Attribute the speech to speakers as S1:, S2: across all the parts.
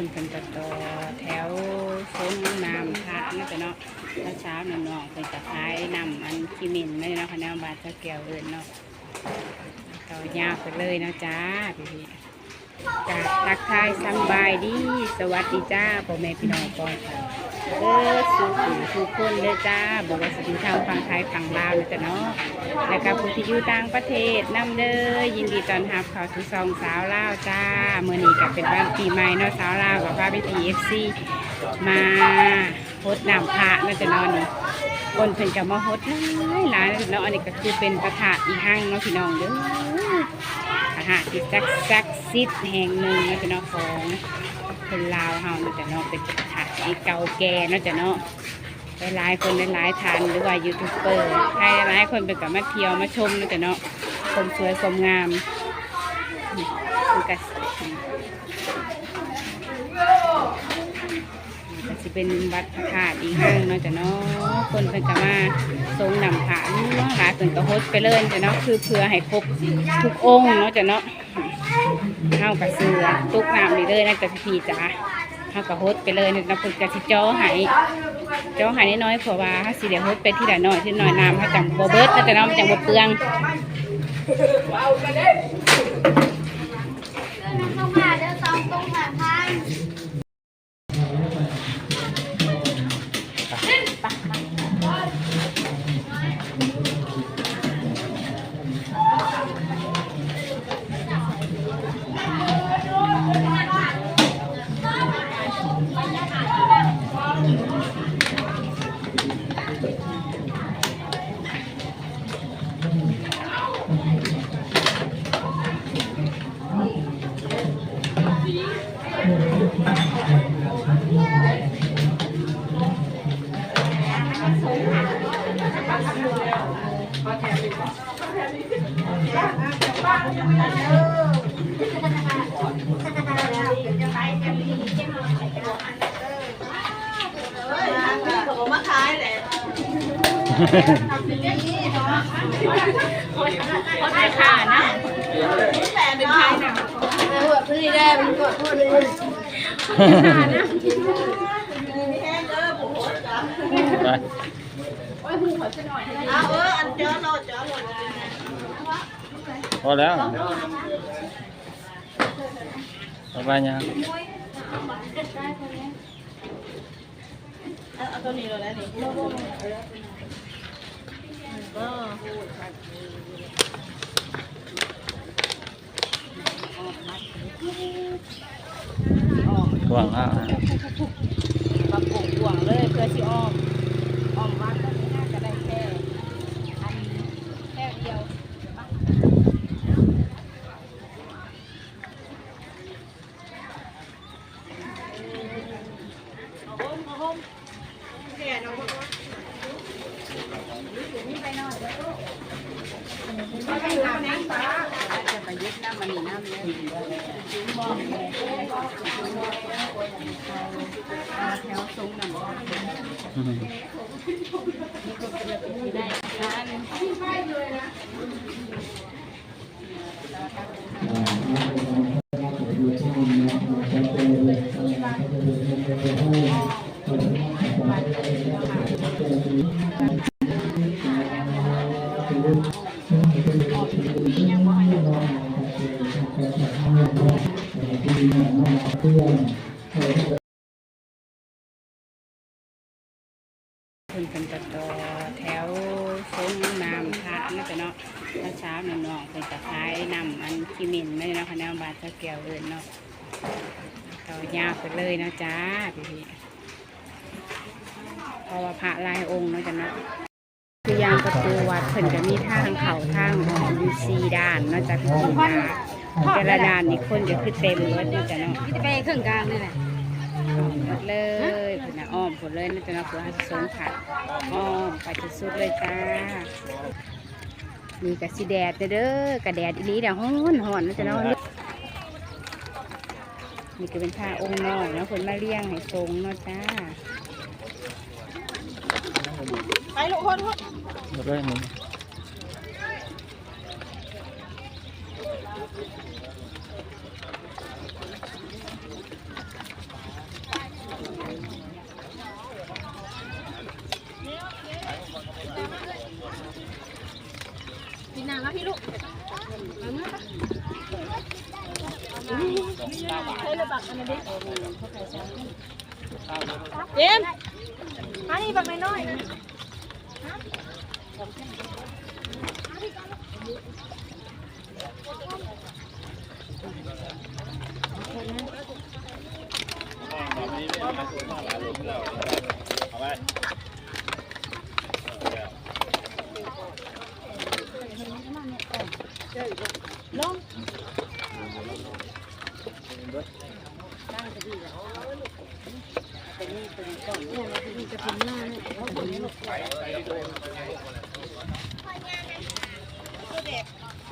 S1: พิ่นเพิ่นจะต่อแถวโซนน้ำพระนะจ๊ะเนาะเช้าๆน้องๆเพิ่นจะขายนำอันคิมินไม่เนาะคะแนนบาทเจ้าแก้วเอินเนาะต่อยาวไปเลยเนาะจ้าพี่ๆจากทักทายสบายดี สวัสดีจ้าพ่อแม่พี่น้องก่อนค่ะ เออสู่สู่ทุกคนเลยจ้าบอกว่าสิอยู่ทางฝั่งไทยฝั่งลาวนะจ๊ะเนาะแล้วก็ผู้ที่อยู่ต่างประเทศนํเด้อยินดีต้อนรับเข้าสู่ซองสาวลาวจ้าเมื่อนี้ก็เป็นวันปีใหม่เนาะสาวลาวกับพาไปทีเอฟซีมาโฮดน้ำพระนะจ๊ะเนาะนี่คนเพิ่นก็มาโฮดหลายหลายเนาะอันนี้ก็คือเป็นประถาอีห้างเนาะพี่น้องเด้ออาหารที่ซักซักซิดแห่งหนึ่งนะจ๊ะเนาะของคนลาวเฮานะจ๊ะเนาะเป็น สถานที่เก่าแก่นะจะเนาะหลายๆคนหลายๆทานหรือว่ายูทูบเบอร์ใครหลายๆคนเป็นกับมาเที่ยวมาชมนะจะเนาะคมสวยความงามมันก็ก็สิเป็นวัดพระธาตุอีกห้างเนาะจะเนาะคนเป็นกับมาทรงนำผาเนาะหลายคนก็โฮสไปเลยจ๊ะเนาะคือเพื่อให้ครบทุกองค์เนาะจะเนาะเฮากับเสือตุกน้ำนี่เลยนะจ๊ะพี่จ๋า เฮากับโฮดไปเลยนะเพิ่นก็สิจ้อหายจ้อหายน้อยๆเพราะว่าเฮาสิเด้โฮดไปที่ละน้อยทีละน้อยน้ำเฮาจังบ่เบิดนะจ๊ะเนาะมันจังบ่เปลือง
S2: ขายแห
S1: ละ
S2: พี่ได้เป็นกดพูดเลย
S3: ไป
S2: เอาเอออันเจ้าโนเจ้าโน
S3: พอแล้วสบายยัง
S2: เอาตัวนี้เลยนี่
S3: กว้างอะ
S1: ปรับปรุงห่วงเลยเพื่อสิอ้อมอ้อมวัดก็น่าจะได้แค่อันแค่เดียวจะไปอยึ ยึดน้ำมันนี่น้ำเลยแถวสูงน้ำ เพิ่นเป็นจะต่อแถวโซนน้ำพระนะจ๊ะเนาะเช้าน้องๆเพิ่นจะขายนำอันคิมินไม่เนาะคะแนนบาทเจ้าแก้วเอินเนาะต่อยาวไปเลยเนาะจ้าพี่ๆเพราะว่าพระลายองค์เนาะจ๊ะเนาะคือยามประตูวัดเพิ่นจะมีทางเข้าทางออกอยู่สี่ด้านเนาะจ๊ะพี่ๆจ้า แต่ละด้านนี่คนจะคือเต็มเลยเนาะจ๊ะเนาะ
S2: จะไปเครื่องกลางนี่แหละ
S1: หมดเลยคุณนะอ้อมหมดเลยนะจ๊ะนะเพื่อให้สงขัดอ้อมไปที่สุดเลยจ้ามีกระสีแดดเด้อกระแดดอีหลีเดี๋ยวฮ้อนฮ้อนนะจ๊ะเนาะนี่ก็เป็นผ้าองค์น้อยเนาะคนมาเลี้ยงให้ทรงเนาะจ้า
S2: ไปลูกคนคน
S3: หมดเลยหนึ่ง
S2: ช้ระบักอันนี้ เจมมานี่บักน้อยๆ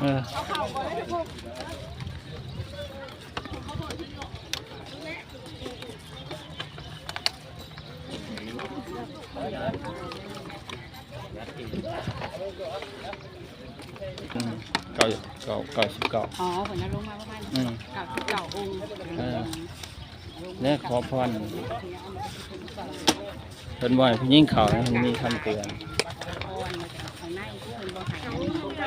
S3: เออเก้าเก้าเก้าสิบเก้า
S1: อ๋อผลนลงมาประมาณ
S3: อืม
S1: เก่าสิบเก่าองค์
S3: เออเนี่ยขอพรเป็นบ่อยผู้ยิ่งเขานะมันมีคำเตือน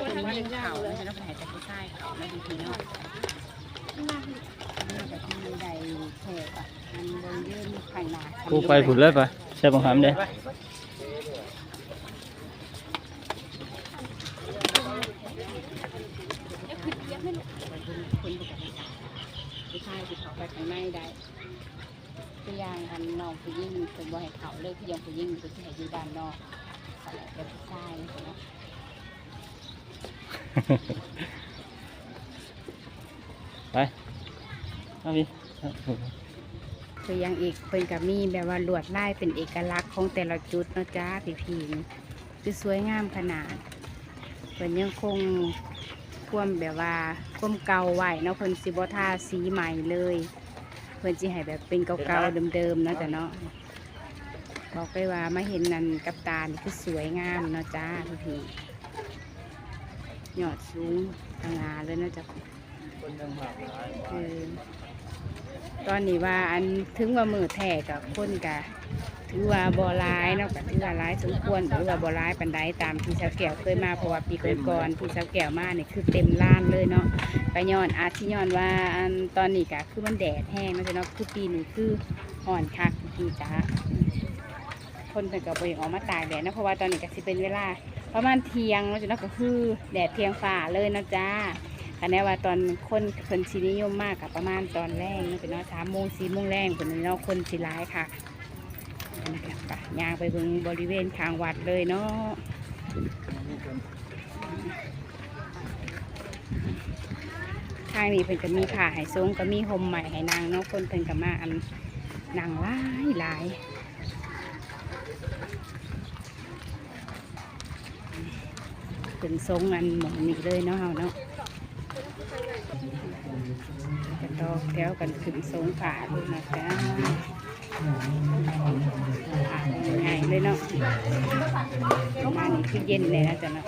S1: พรมาจากข้างในที่เป็นบ่หายคนว่ายิ่งเข่าแล้วฉันก็หายจากผู้ชายเขาแล้วบางทีเนาะนี่แบบที่มีใดเทปอะมันเดินยื่นข้างหน้า
S3: ผู้ไปผุดเลยปะใช่บังคับเด้
S1: คนปกติผู้ชายที่เขาไปข้างในได้ตัวอย่างอันน้องผู้หญิงเป็นบ่ให้เขาเลยผู้ยังผู้หญิงคือที่ให้อยู่ด้านนอกอะไรแบบผู้ชายเนาะ
S3: ไปเอาพี่
S1: คือยังอีกเป็นกับมีแบบว่าลวดลายเป็นเอกลักษณ์ของแต่ละจุดเนาะจ้าพี่พีนคือสวยงามขนาดเป็นยังคงความแบบว่าความเก่าไว้เนาะเพิ่นสิบ่ทาสีใหม่เลย เพิ่นสิให้แบบเป็นเก่าๆเดิมๆเนาะจ้ะเนาะบอกไปว่ามาเห็นนั่นกับตานี่คือสวยงามเนาะจ้าพี่พี ยอดสูงทางาเลยเนาะจ้ะคือตอนนี้ว่าอันถึงว่ามือแท้กับคนกะถือว่าบ่ร้ายเนาะก็ถือว่าร้ายสมควรหรือว่าบ่ร้ายปันใดตามที่สาวแก้วเคยมาเพราะว่าปีก่อนๆที่สาวแก้วมาเนี่ยคือเต็มล้านเลยเนาะไปย้อนอาทิย้อนว่าอันตอนนี้กะคือมันแดดแห้งเนาะจ้ะเนาะคือปีนี้คืออ่อนคักพี่จ้า คนเพิ่นก็บ่อยากออกมาตากแดดนะเพราะว่าตอนนี้ก็สิเป็นเวลา ประมาณเที่ยงเนาะจ้ะเนาะก็คือแดดเที่ยงฝ่าเลยเนาะจ้าอันนี้ว่าตอนคนคนสินิยมมากกับประมาณตอนแรกนี่เป็นเนาะสามโมงสี่โมงแรงเป็นเนาะคนสิร้ายค่ะนนี้ค่ะย่างไปเบิ่งบริเวณทางวัดเลยเนาะทางนี้เพิ่นก็มีผ้าให้ทรงก็มีห่มใหม่ให้นางเนาะคนเพิ่นก็มาอันนางหลายหลายเป็ นทรงอันหมองนี้เลยเนาะเฮาเนาะจะต่อแถวกันขึ้นสงขาเลยนะจ๊ะผ่านง่ายเลยเนาะประมานี้คือเย็นเลยนะจ๊ะเนาะ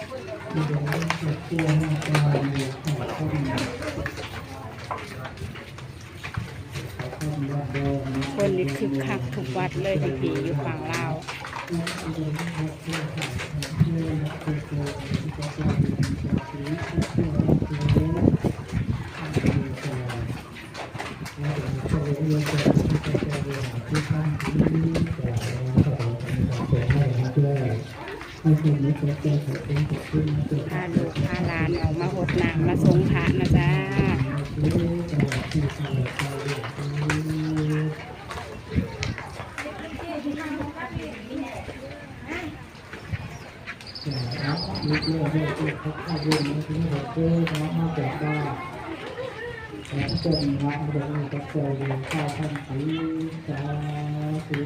S1: คนนี่คึกคักทุกวัดเลยทังทีอยู่ฝั่งลาว พาลูกพาหลานออกมาหดน้ำมาสงพระนะจ๊ะ
S4: ลูกเลือดเลือดเลือดเขาเข้าเรื่องนี้ที่เราเจอเขามาแจกได้แล้วก็มีวัดเดี๋ยวเราจเจอเข้าท่านสีสาสี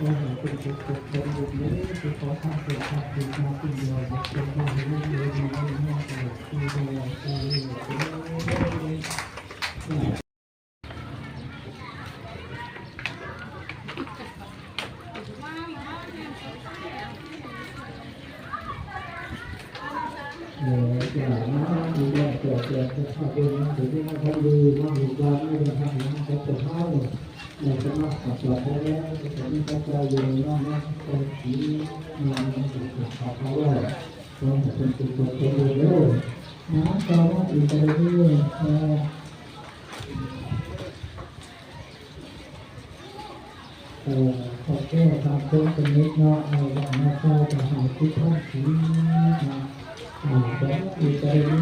S4: เราเห็นเป็นจุดจุดเป็นจุดนี้คือขอท่าเกิดท่าเป็นมาเป็นเดียวเป็นมารื่องเดียวมีเรื่องเดียคือเดียวคือเดียวเดี๋ยวจะหลังนะมีเรื่เกิดเกิดจะเข้าไปนะถึงที่ว่าเขาดูว่ามีความไม่ได้ทำนะเขาจะเข้า เราจะมาขอจอบแล้วจะเป็นพระเจ้าอยู่นอกนั้นเป็นผีนามนั้นเป็นขอเขาว่าเราจะเป็นตัวตนอยู่แล้เราว่าอยู่ไปเรื่อยเออขอแก้ตามต้นเป็นนิดเนาะเราจะมาเข้าจะหาที่ท่านผีนะเราจะอยู่ไปเรื่